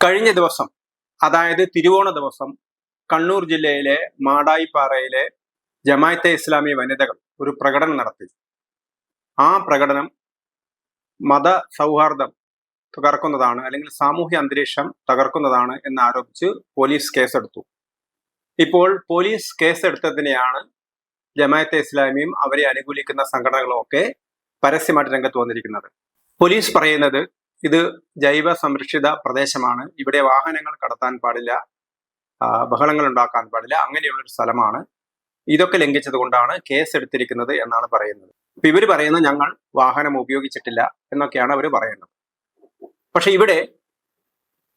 കഴിഞ്ഞ ദിവസം അതായത് തിരുവോണ ദിവസം കണ്ണൂർ ജില്ലയിലെ മാടായിപ്പാറയിലെ ജമായത്തെ ഇസ്ലാമി വനിതകൾ ഒരു പ്രകടനം നടത്തി. ആ പ്രകടനം മത സൗഹാർദ്ദം തകർക്കുന്നതാണ് അല്ലെങ്കിൽ സാമൂഹ്യ അന്തരീക്ഷം തകർക്കുന്നതാണ് എന്ന് ആരോപിച്ച് പോലീസ് കേസെടുത്തു. ഇപ്പോൾ പോലീസ് കേസെടുത്തതിനെയാണ് ജമായത്തെ ഇസ്ലാമിയും അവരെ അനുകൂലിക്കുന്ന സംഘടനകളും ഒക്കെ പരസ്യമായിട്ട് രംഗത്ത് വന്നിരിക്കുന്നത്. പോലീസ് പറയുന്നത് ഇത് ജൈവ സംരക്ഷിത പ്രദേശമാണ്. ഇവിടെ വാഹനങ്ങൾ കടത്താൻ പാടില്ല. ബഹളങ്ങൾ ഉണ്ടാക്കാൻ പാടില്ല. അങ്ങനെയുള്ള ഒരു സ്ഥലമാണ്. ഇതൊക്കെ ലംഘിച്ചത് കൊണ്ടാണ് കേസ് എടുത്തിരിക്കുന്നത് എന്നാണ് പറയുന്നത്. അപ്പൊ ഇവർ പറയുന്നത് ഞങ്ങൾ വാഹനം ഉപയോഗിച്ചിട്ടില്ല എന്നൊക്കെയാണ് അവർ പറയുന്നത്. പക്ഷെ ഇവിടെ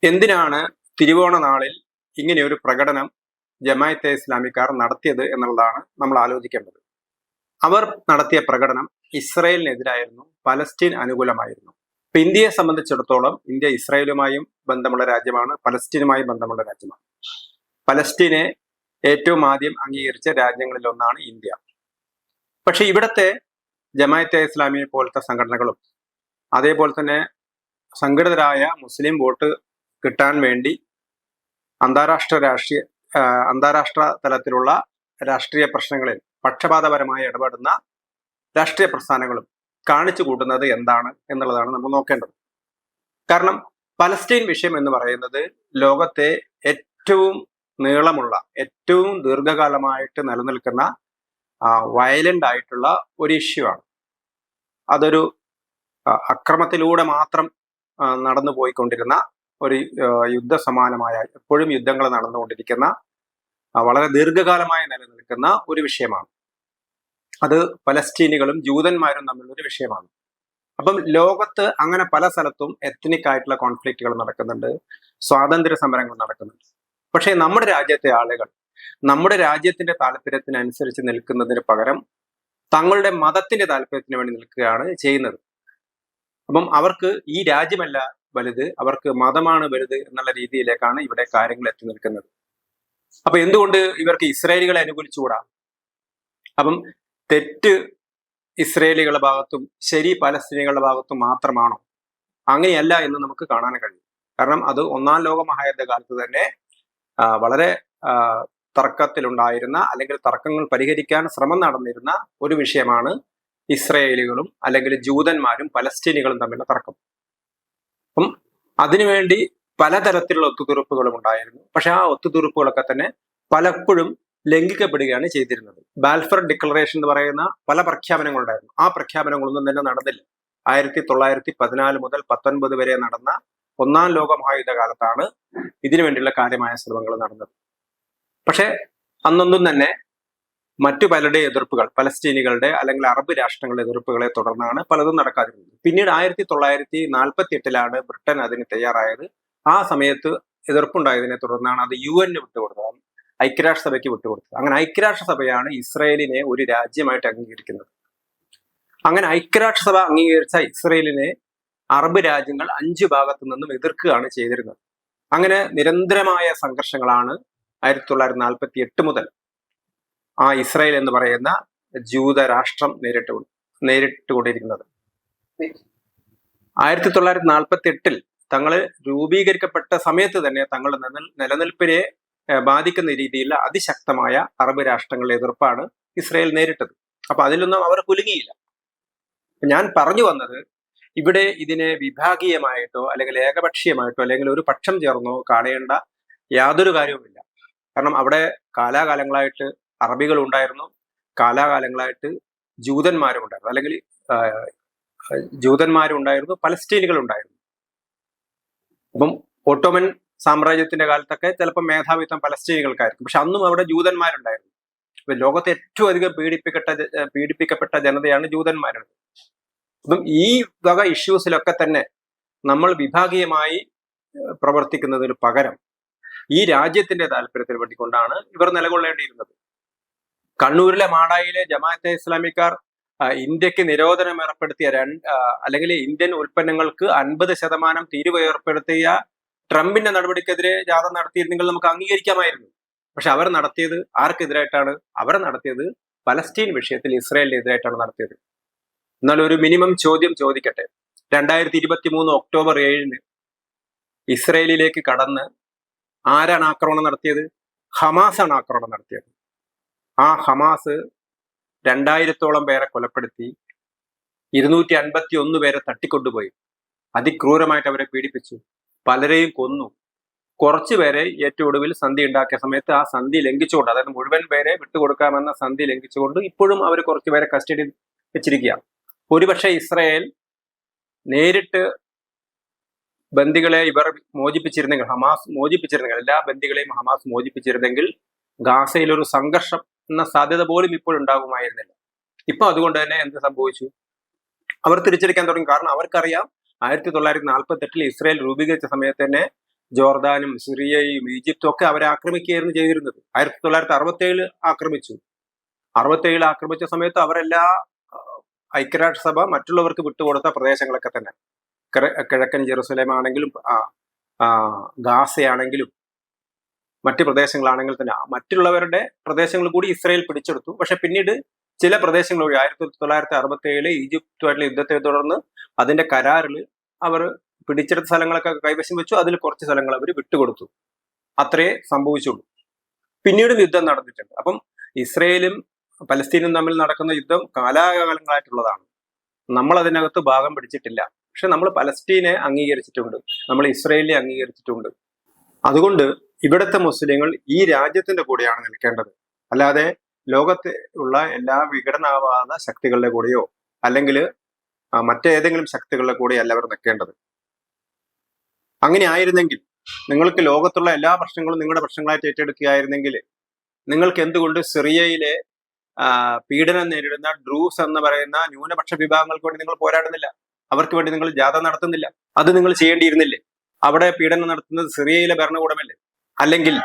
എന്തിനാണ് തിരുവോണ നാളിൽ ഇങ്ങനെ ഒരു പ്രകടനം ജമായത്തെ ഇസ്ലാമിക്കാർ നടത്തിയത് എന്നുള്ളതാണ് നമ്മൾ ആലോചിക്കേണ്ടത്. അവർ നടത്തിയ പ്രകടനം ഇസ്രയേലിനെതിരായിരുന്നു പലസ്തീൻ അനുകൂലമായിരുന്നു. ഇപ്പൊ ഇന്ത്യയെ സംബന്ധിച്ചിടത്തോളം ഇന്ത്യ ഇസ്രായേലുമായും ബന്ധമുള്ള രാജ്യമാണ് പലസ്തീനുമായും ബന്ധമുള്ള രാജ്യമാണ്. പലസ്തീനെ ഏറ്റവും ആദ്യം അംഗീകരിച്ച രാജ്യങ്ങളിൽ ഒന്നാണ് ഇന്ത്യ. പക്ഷെ ഇവിടത്തെ ജമായത്തെ ഇസ്ലാമിയെ പോലത്തെ സംഘടനകളും അതേപോലെ തന്നെ സംഘടിതരായ മുസ്ലിം വോട്ട് കിട്ടാൻ വേണ്ടി അന്താരാഷ്ട്ര രാഷ്ട്രീയ അന്താരാഷ്ട്ര തലത്തിലുള്ള രാഷ്ട്രീയ പ്രശ്നങ്ങളിൽ പക്ഷപാതപരമായി ഇടപെടുന്ന രാഷ്ട്രീയ പ്രസ്ഥാനങ്ങളും കാണിച്ചു കൂട്ടുന്നത് എന്താണ് എന്നുള്ളതാണ് നമ്മൾ നോക്കേണ്ടത്. കാരണം പലസ്തീൻ വിഷയം എന്ന് പറയുന്നത് ലോകത്തെ ഏറ്റവും നീളമുള്ള ഏറ്റവും ദീർഘകാലമായിട്ട് നിലനിൽക്കുന്ന വയലന്റ് ആയിട്ടുള്ള ഒരു ഇഷ്യൂ ആണ്. അതൊരു അക്രമത്തിലൂടെ മാത്രം നടന്നു പോയിക്കൊണ്ടിരുന്ന ഒരു യുദ്ധ സമാനമായ എപ്പോഴും യുദ്ധങ്ങൾ നടന്നുകൊണ്ടിരിക്കുന്ന വളരെ ദീർഘകാലമായി നിലനിൽക്കുന്ന ഒരു വിഷയമാണ്. അത് പലസ്തീനികളും ജൂതന്മാരും തമ്മിലുള്ള ഒരു വിഷയമാണ്. അപ്പം ലോകത്ത് അങ്ങനെ പല സ്ഥലത്തും എത്നിക് ആയിട്ടുള്ള കോൺഫ്ലിക്റ്റുകൾ നടക്കുന്നുണ്ട്. സ്വാതന്ത്ര്യ സമരങ്ങൾ നടക്കുന്നുണ്ട്. പക്ഷേ നമ്മുടെ രാജ്യത്തെ ആളുകൾ നമ്മുടെ രാജ്യത്തിന്റെ താല്പര്യത്തിനനുസരിച്ച് നിൽക്കുന്നതിന് പകരം തങ്ങളുടെ മതത്തിന്റെ താല്പര്യത്തിന് വേണ്ടി നിൽക്കുകയാണ് ചെയ്യുന്നത്. അപ്പം അവർക്ക് ഈ രാജ്യമല്ല വലുത് അവർക്ക് മതമാണ് വലുത് എന്നുള്ള രീതിയിലേക്കാണ് ഇവിടെ കാര്യങ്ങൾ എത്തി നിൽക്കുന്നത്. അപ്പൊ എന്തുകൊണ്ട് ഇവർക്ക് ഇസ്രായേലുകളെ അനുകൂലിച്ചുകൂടാ? അപ്പം തെറ്റ് ഇസ്രയേലികളുടെ ഭാഗത്തും ശരി പലസ്തീനികളുടെ ഭാഗത്തും മാത്രമാണോ? അങ്ങനെയല്ല എന്ന് നമുക്ക് കാണാൻ കഴിയും. കാരണം അത് ഒന്നാം ലോക മഹായുദ്ധ കാലത്ത് തന്നെ വളരെ തർക്കത്തിലുണ്ടായിരുന്ന അല്ലെങ്കിൽ തർക്കങ്ങൾ പരിഹരിക്കാൻ ശ്രമം നടന്നിരുന്ന ഒരു വിഷയമാണ് ഇസ്രയേലികളും അല്ലെങ്കിൽ ജൂതന്മാരും പലസ്തീനികളും തമ്മിലുള്ള തർക്കം. അപ്പം അതിനുവേണ്ടി പലതരത്തിലുള്ള ഒത്തുതീർപ്പുകളും ഉണ്ടായിരുന്നു. പക്ഷെ ആ ഒത്തുതീർപ്പുകളൊക്കെ തന്നെ പലപ്പോഴും ലംഘിക്കപ്പെടുകയാണ് ചെയ്തിരുന്നത്. ബാൽഫർ ഡിക്ലറേഷൻ എന്ന് പറയുന്ന പല പ്രഖ്യാപനങ്ങളുണ്ടായിരുന്നു. ആ പ്രഖ്യാപനങ്ങളൊന്നും തന്നെ നടന്നില്ല. ആയിരത്തി തൊള്ളായിരത്തി പതിനാല് മുതൽ പത്തൊൻപത് വരെ നടന്ന ഒന്നാം ലോക മഹായുദ്ധകാലത്താണ് ഇതിനു വേണ്ടിയുള്ള കാര്യമായ ശ്രമങ്ങൾ നടന്നത്. പക്ഷേ അന്നൊന്നും തന്നെ മറ്റു പലരുടെ എതിർപ്പുകൾ പലസ്തീനികളുടെ അല്ലെങ്കിൽ അറബ് രാഷ്ട്രങ്ങളുടെ എതിർപ്പുകളെ തുടർന്നാണ് പലതും നടക്കാതിരുന്നത്. പിന്നീട് ആയിരത്തി തൊള്ളായിരത്തി നാൽപ്പത്തി എട്ടിലാണ് ബ്രിട്ടൻ അതിന് തയ്യാറായത്. ആ സമയത്ത് എതിർപ്പുണ്ടായതിനെ തുടർന്നാണ് അത് യു എന് വിട്ടുകൊടുത്തത്. ഐക്യരാഷ്ട്രസഭയ്ക്ക് വിട്ടുകൊടുത്തത്. അങ്ങനെ ഐക്യരാഷ്ട്രസഭയാണ് ഇസ്രയേലിനെ ഒരു രാജ്യമായിട്ട് അംഗീകരിക്കുന്നത്. അങ്ങനെ ഐക്യരാഷ്ട്രസഭ അംഗീകരിച്ച ഇസ്രയേലിനെ അറബ് രാജ്യങ്ങൾ അഞ്ചു ഭാഗത്തു നിന്നും എതിർക്കുകയാണ് ചെയ്തിരുന്നത്. അങ്ങനെ നിരന്തരമായ സംഘർഷങ്ങളാണ് ആയിരത്തി തൊള്ളായിരത്തി നാൽപ്പത്തി എട്ട് മുതൽ ആ ഇസ്രയേൽ എന്ന് പറയുന്ന ജൂത രാഷ്ട്രം നേരിട്ട് നേരിട്ടുകൊണ്ടിരിക്കുന്നത്. ആയിരത്തി തൊള്ളായിരത്തി നാൽപ്പത്തി എട്ടിൽ തങ്ങൾ രൂപീകരിക്കപ്പെട്ട സമയത്ത് തന്നെ തങ്ങളുടെ നിലനിൽപ്പിനെ ബാധിക്കുന്ന രീതിയിൽ അതിശക്തമായ അറബ് രാഷ്ട്രങ്ങളുടെ എതിർപ്പാണ് ഇസ്രായേൽ നേരിട്ടത്. അപ്പൊ അതിലൊന്നും അവർ കുലുങ്ങിയില്ല. ഞാൻ പറഞ്ഞു വന്നത് ഇവിടെ ഇതിനെ വിഭാഗീയമായിട്ടോ അല്ലെങ്കിൽ ഏകപക്ഷീയമായിട്ടോ അല്ലെങ്കിൽ ഒരു പക്ഷം ചേർന്നോ കാണേണ്ട യാതൊരു കാര്യവുമില്ല. കാരണം അവിടെ കാലാകാലങ്ങളായിട്ട് അറബികൾ ഉണ്ടായിരുന്നു. കാലാകാലങ്ങളായിട്ട് ജൂതന്മാരും ഉണ്ടായിരുന്നു. അല്ലെങ്കിൽ ജൂതന്മാരും ഉണ്ടായിരുന്നു പലസ്തീനികൾ ഉണ്ടായിരുന്നു അപ്പം ഓട്ടോമൻ സാമ്രാജ്യത്തിന്റെ കാലത്തൊക്കെ ചിലപ്പോൾ മേധാവിത്വം പലസ്തീനികൾക്കായിരിക്കും പക്ഷെ അന്നും അവിടെ ജൂതന്മാരുണ്ടായിരുന്നു. ഇപ്പൊ ലോകത്തെ ഏറ്റവും അധികം പീഡിപ്പിക്കട്ട പീഡിപ്പിക്കപ്പെട്ട ജനതയാണ് ജൂതന്മാരുള്ളത് അപ്പം ഈ വക ഇഷ്യൂസിലൊക്കെ തന്നെ നമ്മൾ വിഭാഗീയമായി പ്രവർത്തിക്കുന്നതിന് പകരം ഈ രാജ്യത്തിന്റെ താല്പര്യത്തിന് വേണ്ടിക്കൊണ്ടാണ് ഇവർ നിലകൊള്ളേണ്ടിയിരുന്നത്. കണ്ണൂരിലെ മാടായിലെ ജമാഅത്തെ ഇസ്ലാമിക്കാർ ഇന്ത്യയ്ക്ക് നിരോധനം ഏർപ്പെടുത്തിയ രണ്ട് അല്ലെങ്കിൽ ഇന്ത്യൻ ഉൽപ്പന്നങ്ങൾക്ക് അൻപത് ശതമാനം തീരുവ ഏർപ്പെടുത്തിയ ട്രംപിന്റെ നടപടിക്കെതിരെ ജാഥ നടത്തിയിരുന്നെങ്കിൽ നമുക്ക് അംഗീകരിക്കാമായിരുന്നു. പക്ഷെ അവർ നടത്തിയത് ആർക്കെതിരായിട്ടാണ്? അവർ നടത്തിയത് പലസ്തീൻ വിഷയത്തിൽ ഇസ്രായേലിനെതിരായിട്ടാണ് നടത്തിയത്. എന്നാൽ ഒരു മിനിമം ചോദ്യം ചോദിക്കട്ടെ. രണ്ടായിരത്തി ഇരുപത്തി മൂന്ന് ഒക്ടോബർ ഏഴിന് ഇസ്രയേലിലേക്ക് കടന്ന് ആരാണ് ആക്രമണം നടത്തിയത്? ഹമാസ് ആണ് ആക്രമണം നടത്തിയത്. ആ ഹമാസ് രണ്ടായിരത്തോളം പേരെ കൊലപ്പെടുത്തി ഇരുന്നൂറ്റി അൻപത്തി ഒന്ന് പേരെ തട്ടിക്കൊണ്ടുപോയി. അതിക്രൂരമായിട്ട് അവരെ പീഡിപ്പിച്ചു. പലരെയും കൊന്നു. കുറച്ചു പേരെ ഏറ്റവും ഒടുവിൽ സന്ധി ഉണ്ടാക്കിയ സമയത്ത് ആ സന്ധി ലംഘിച്ചുകൊണ്ട് അതായത് മുഴുവൻ പേരെ വിട്ടുകൊടുക്കാമെന്ന സന്ധി ലംഘിച്ചുകൊണ്ട് ഇപ്പോഴും അവർ കുറച്ചു പേരെ കസ്റ്റഡിയിൽ വെച്ചിരിക്കുക ഒരുപക്ഷെ ഇസ്രയേൽ നേരിട്ട് ബന്ദികളെ ഇവർ മോചിപ്പിച്ചിരുന്നെങ്കിൽ ഹമാസ് മോചിപ്പിച്ചിരുന്നെങ്കിൽ എല്ലാ ബന്ദികളെയും ഹമാസ് മോചിപ്പിച്ചിരുന്നെങ്കിൽ ഗാസയിൽ ഒരു സംഘർഷം എന്ന സാധ്യത പോലും ഇപ്പോൾ ഉണ്ടാകുമായിരുന്നില്ല. ഇപ്പൊ അതുകൊണ്ട് തന്നെ എന്ത് സംഭവിച്ചു? അവർ തിരിച്ചടിക്കാൻ തുടങ്ങി. കാരണം അവർക്കറിയാം ആയിരത്തി തൊള്ളായിരത്തി നാൽപ്പത്തി എട്ടിൽ ഇസ്രായേൽ രൂപീകരിച്ച സമയത്ത് തന്നെ ജോർദാനും സിറിയയും ഈജിപ്തും ഒക്കെ അവരെ ആക്രമിക്കുകയായിരുന്നു ചെയ്തിരുന്നത്. ആയിരത്തി തൊള്ളായിരത്തി അറുപത്തി ഏഴിൽ ആക്രമിച്ചു. അറുപത്തി ഏഴിൽ ആക്രമിച്ച സമയത്ത് അവരെല്ലാ ഐക്യരാഷ്ട്രസഭ മറ്റുള്ളവർക്ക് വിട്ടുകൊടുത്ത പ്രദേശങ്ങളൊക്കെ തന്നെ. കിഴക്കൻ ജെറുസലേം ആണെങ്കിലും ഗാസയാണെങ്കിലും മറ്റ് പ്രദേശങ്ങളാണെങ്കിൽ തന്നെ. മറ്റുള്ളവരുടെ പ്രദേശങ്ങൾ കൂടി ഇസ്രയേൽ പിടിച്ചെടുത്തു. പക്ഷെ പിന്നീട് ചില പ്രദേശങ്ങൾ വഴി ആയിരത്തി തൊള്ളായിരത്തി അറുപത്തി ഏഴിലെ ഈജിപ്തുമായിട്ടുള്ള യുദ്ധത്തെ തുടർന്ന് അതിന്റെ കരാറിൽ അവർ പിടിച്ചെടുത്ത സ്ഥലങ്ങളൊക്കെ കൈവശം വെച്ചു. അതിൽ കുറച്ച് സ്ഥലങ്ങൾ അവർ വിട്ടുകൊടുത്തു. അത്രേ സംഭവിച്ചുള്ളൂ. പിന്നീടും യുദ്ധം നടന്നിട്ടുണ്ട്. അപ്പം ഇസ്രയേലും പലസ്തീനും തമ്മിൽ നടക്കുന്ന യുദ്ധം കാലാകാലങ്ങളായിട്ടുള്ളതാണ്. നമ്മൾ അതിനകത്ത് ഭാഗം പിടിച്ചിട്ടില്ല. പക്ഷെ നമ്മൾ പലസ്തീനെ അംഗീകരിച്ചിട്ടുണ്ട്. നമ്മൾ ഇസ്രയേലിനെ അംഗീകരിച്ചിട്ടുണ്ട്. അതുകൊണ്ട് ഇവിടുത്തെ മുസ്ലിങ്ങൾ ഈ രാജ്യത്തിന്റെ കൂടെയാണ് നിൽക്കേണ്ടത്. അല്ലാതെ ലോകത്തെ ഉള്ള എല്ലാ വിഘടനാവാദ ശക്തികളുടെ കൂടെയോ അല്ലെങ്കിൽ മറ്റേതെങ്കിലും ശക്തികളുടെ കൂടെയല്ല അവർ നിൽക്കേണ്ടത്. അങ്ങനെ ആയിരുന്നെങ്കിൽ നിങ്ങൾക്ക് ലോകത്തുള്ള എല്ലാ പ്രശ്നങ്ങളും നിങ്ങളുടെ പ്രശ്നങ്ങളായിട്ട് ഏറ്റെടുക്കുകയായിരുന്നെങ്കിൽ നിങ്ങൾക്ക് എന്തുകൊണ്ട് സിറിയയിലെ പീഡനം നേരിടുന്ന ഡ്രൂസ് എന്ന് പറയുന്ന ന്യൂനപക്ഷ വിഭാഗങ്ങൾക്ക് വേണ്ടി നിങ്ങൾ പോരാടുന്നില്ല. അവർക്ക് വേണ്ടി നിങ്ങൾ ജാഥ നടത്തുന്നില്ല. അത് നിങ്ങൾ ചെയ്യേണ്ടിയിരുന്നില്ലേ? അവിടെ പീഡനം നടത്തുന്നത് സിറിയയിലെ ഭരണകൂടമല്ലേ? അല്ലെങ്കിൽ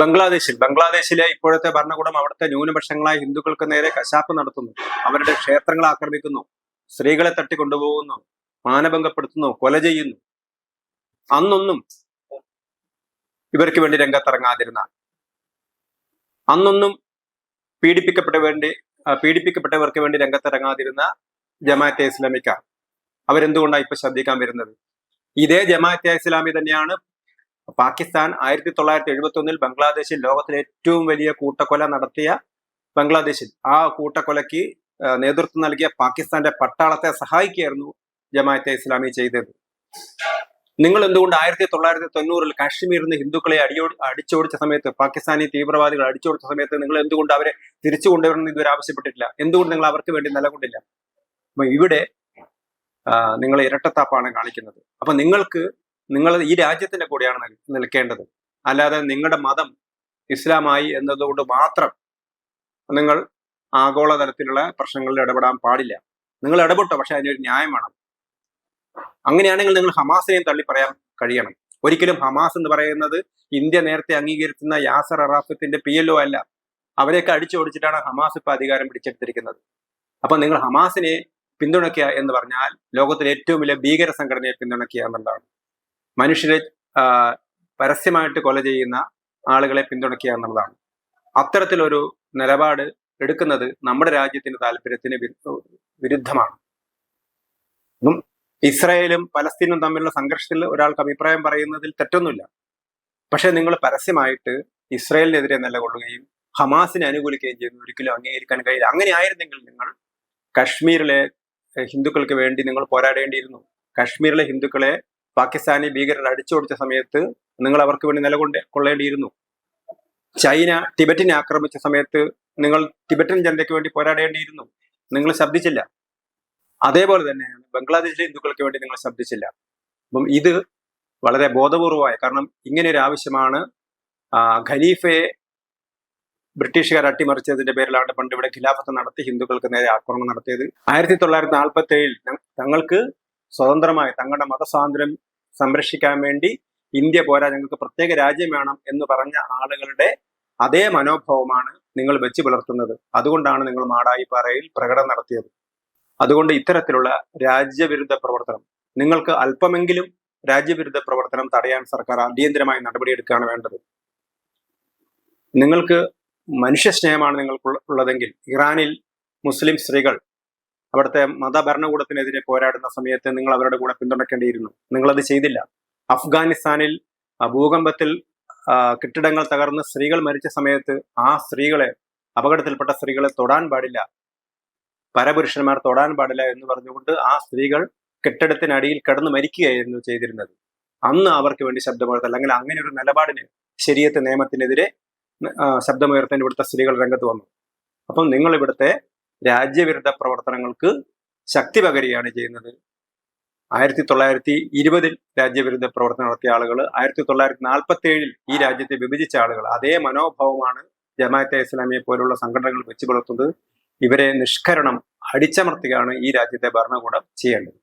ബംഗ്ലാദേശിൽ ബംഗ്ലാദേശിലെ ഇപ്പോഴത്തെ ഭരണകൂടം അവിടുത്തെ ന്യൂനപക്ഷങ്ങളായ ഹിന്ദുക്കൾക്ക് നേരെ കശാപ്പ് നടത്തുന്നു. അവരുടെ ക്ഷേത്രങ്ങൾ ആക്രമിക്കുന്നു. സ്ത്രീകളെ തട്ടിക്കൊണ്ടുപോകുന്നു മാനഭംഗപ്പെടുത്തുന്നു കൊല ചെയ്യുന്നു. അന്നൊന്നും ഇവർക്ക് വേണ്ടി രംഗത്തിറങ്ങാതിരുന്ന അന്നൊന്നും പീഡിപ്പിക്കപ്പെട്ട വേണ്ടി പീഡിപ്പിക്കപ്പെട്ടവർക്ക് വേണ്ടി രംഗത്തിറങ്ങാതിരുന്ന ജമാഅത്തെ ഇസ്ലാമിക്ക. അവരെന്തുകൊണ്ടാണ് ഇപ്പൊ ശ്രദ്ധിക്കാൻ വരുന്നത്? ഇതേ ജമാഅത്തെ ഇസ്ലാമി തന്നെയാണ് പാകിസ്ഥാൻ ആയിരത്തി തൊള്ളായിരത്തി എഴുപത്തി ഒന്നിൽ ബംഗ്ലാദേശിൽ ലോകത്തിലെ ഏറ്റവും വലിയ കൂട്ടക്കൊല നടത്തിയ ബംഗ്ലാദേശിൽ. ആ കൂട്ടക്കൊലയ്ക്ക് നേതൃത്വം നൽകിയ പാകിസ്ഥാന്റെ പട്ടാളത്തെ സഹായിക്കുകയായിരുന്നു ജമാഅത്തെ ഇസ്ലാമി ചെയ്തത്. നിങ്ങൾ എന്തുകൊണ്ട് ആയിരത്തി തൊള്ളായിരത്തി തൊണ്ണൂറിൽ കാശ്മീരിൽ നിന്ന് ഹിന്ദുക്കളെ അടിയോ അടിച്ചോടിച്ച സമയത്ത് പാകിസ്ഥാനി തീവ്രവാദികൾ അടിച്ചോടിച്ച സമയത്ത് നിങ്ങൾ എന്തുകൊണ്ട് അവരെ തിരിച്ചു കൊണ്ടുവരണം ഇതുവരെ ആവശ്യപ്പെട്ടിട്ടില്ല? എന്തുകൊണ്ട് നിങ്ങൾ അവർക്ക് വേണ്ടി നിലകൊണ്ടില്ല? അപ്പൊ ഇവിടെ നിങ്ങൾ ഇരട്ടത്താപ്പാണ് കാണിക്കുന്നത്. അപ്പൊ നിങ്ങൾക്ക് നിങ്ങൾ ഈ രാജ്യത്തിന്റെ കൂടെയാണ് നിൽക്കേണ്ടത്. അല്ലാതെ നിങ്ങളുടെ മതം ഇസ്ലാമായി എന്നതുകൊണ്ട് മാത്രം നിങ്ങൾ ആഗോളതലത്തിലുള്ള പ്രശ്നങ്ങളിൽ ഇടപെടാൻ പാടില്ല. നിങ്ങൾ ഇടപെട്ടോ പക്ഷെ അതിനൊരു ന്യായം വേണം. അങ്ങനെയാണെങ്കിൽ നിങ്ങൾ ഹമാസിനെയും തള്ളി പറയാൻ കഴിയണം. ഒരിക്കലും ഹമാസ് എന്ന് പറയുന്നത് ഇന്ത്യ നേരത്തെ അംഗീകരിക്കുന്ന യാസർ അറാഫത്തിന്റെ പി എൽ ഒ അല്ല. അവരെയൊക്കെ അടിച്ചോടിച്ചിട്ടാണ് ഹമാസ് ഇപ്പൊ അധികാരം പിടിച്ചെടുത്തിരിക്കുന്നത്. അപ്പൊ നിങ്ങൾ ഹമാസിനെ പിന്തുണയ്ക്കുക എന്ന് പറഞ്ഞാൽ ലോകത്തിലെ ഏറ്റവും വലിയ ഭീകര സംഘടനയെ പിന്തുണയ്ക്കുക എന്നുള്ളതാണ്. മനുഷ്യരെ പരസ്യമായിട്ട് കൊല ചെയ്യുന്ന ആളുകളെ പിന്തുണയ്ക്കുക എന്നുള്ളതാണ്. അത്തരത്തിലൊരു നിലപാട് എടുക്കുന്നത് നമ്മുടെ രാജ്യത്തിന്റെ താല്പര്യത്തിന് വിരുദ്ധമാണ്. ഇസ്രായേലും പലസ്തീനും തമ്മിലുള്ള സംഘർഷത്തിൽ ഒരാൾക്ക് അഭിപ്രായം പറയുന്നതിൽ തെറ്റൊന്നുമില്ല. പക്ഷെ നിങ്ങൾ പരസ്യമായിട്ട് ഇസ്രായേലിനെതിരെ നിലകൊള്ളുകയും ഹമാസിനെ അനുകൂലിക്കുകയും ചെയ്യുന്ന ഒരിക്കലും അംഗീകരിക്കാൻ കഴിയില്ല. അങ്ങനെ ആയിരുന്നെങ്കിൽ നിങ്ങൾ കശ്മീരിലെ ഹിന്ദുക്കൾക്ക് വേണ്ടി നിങ്ങൾ പോരാടേണ്ടിയിരുന്നു. കശ്മീരിലെ ഹിന്ദുക്കളെ പാകിസ്ഥാനി ഭീകരർ അടിച്ചോടിച്ച സമയത്ത് നിങ്ങൾ അവർക്ക് വേണ്ടി നിലകൊണ്ട് കൊള്ളേണ്ടിയിരുന്നു. ചൈന ടിബറ്റിനെ ആക്രമിച്ച സമയത്ത് നിങ്ങൾ ടിബറ്റൻ ജനതയ്ക്ക് വേണ്ടി പോരാടേണ്ടിയിരുന്നു. നിങ്ങൾ ശബ്ദിച്ചില്ല. അതേപോലെ തന്നെയാണ് ബംഗ്ലാദേശിലെ ഹിന്ദുക്കൾക്ക് വേണ്ടി നിങ്ങൾ ശബ്ദിച്ചില്ല. അപ്പം ഇത് വളരെ ബോധപൂർവമായ കാരണം ഇങ്ങനെ ഒരു ആവശ്യമാണ് ഖലീഫയെ ബ്രിട്ടീഷുകാർ അട്ടിമറിച്ചതിന്റെ പേരിലാണ് പണ്ട് ഇവിടെ ഖിലാഫത്ത് നടത്തി ഹിന്ദുക്കൾക്ക് നേരെ ആക്രമണം നടത്തിയത്. ആയിരത്തി തൊള്ളായിരത്തി നാൽപ്പത്തി ഏഴിൽ തങ്ങൾക്ക് സ്വതന്ത്രമായി തങ്ങളുടെ മതസ്വാതന്ത്ര്യം സംരക്ഷിക്കാൻ വേണ്ടി ഇന്ത്യ പോരാ ഞങ്ങൾക്ക് പ്രത്യേക രാജ്യം വേണം എന്ന് പറഞ്ഞ ആളുകളുടെ അതേ മനോഭാവമാണ് നിങ്ങൾ വെച്ച് പുലർത്തുന്നത് അതുകൊണ്ടാണ് നിങ്ങൾ മാടായിപ്പാറയിൽ പ്രകടനം നടത്തിയത്. അതുകൊണ്ട് ഇത്തരത്തിലുള്ള രാജ്യവിരുദ്ധ പ്രവർത്തനം നിങ്ങൾക്ക് അല്പമെങ്കിലും രാജ്യവിരുദ്ധ പ്രവർത്തനം തടയാൻ സർക്കാർ അടിയന്തരമായി നടപടിയെടുക്കുകയാണ് വേണ്ടത്. നിങ്ങൾക്ക് മനുഷ്യ മനുഷ്യസ്നേഹമാണ് നിങ്ങൾക്കുള്ളതെങ്കിൽ ഇറാനിൽ മുസ്ലിം സ്ത്രീകൾ അവിടുത്തെ മതഭരണകൂടത്തിനെതിരെ പോരാടുന്ന സമയത്ത് നിങ്ങൾ അവരുടെ കൂടെ പിന്തുണയ്ക്കേണ്ടിയിരുന്നു. നിങ്ങളത് ചെയ്തില്ല. അഫ്ഗാനിസ്ഥാനിൽ ഭൂകമ്പത്തിൽ കെട്ടിടങ്ങൾ തകർന്ന് സ്ത്രീകൾ മരിച്ച സമയത്ത് ആ സ്ത്രീകളെ അപകടത്തിൽപ്പെട്ട സ്ത്രീകളെ തൊടാൻ പാടില്ല. പരപുരുഷന്മാർ തൊടാൻ പാടില്ല എന്ന് പറഞ്ഞുകൊണ്ട് ആ സ്ത്രീകൾ കെട്ടിടത്തിനടിയിൽ കിടന്ന് മരിക്കുകയായിരുന്നു ചെയ്തിരുന്നത്. അന്ന് അവർക്ക് വേണ്ടി ശബ്ദമുയർത്തൽ അല്ലെങ്കിൽ അങ്ങനെ ഒരു നിലപാടിന് ശരിയത്തെ നിയമത്തിനെതിരെ ശബ്ദമുയർത്താൻ ഇവിടുത്തെ സ്ത്രീകൾ രംഗത്ത് വന്നു. അപ്പം നിങ്ങൾ ഇവിടുത്തെ രാജ്യവിരുദ്ധ പ്രവർത്തനങ്ങൾക്ക് ശക്തി പകരുകയാണ് ചെയ്യുന്നത്. ആയിരത്തി തൊള്ളായിരത്തി ഇരുപതിൽ രാജ്യവിരുദ്ധ പ്രവർത്തനം നടത്തിയ ആളുകൾ ആയിരത്തി തൊള്ളായിരത്തി നാൽപ്പത്തി ഏഴിൽ ഈ രാജ്യത്തെ വിഭജിച്ച ആളുകൾ. അതേ മനോഭാവമാണ് ജമാഅത്തെ ഇസ്ലാമിയെ പോലുള്ള സംഘടനകൾ വെച്ചു പുലർത്തുന്നത് ഇവരെ നിഷ്കരണം അടിച്ചമർത്തുകയാണ് ഈ രാജ്യത്തെ ഭരണകൂടം ചെയ്യേണ്ടത്.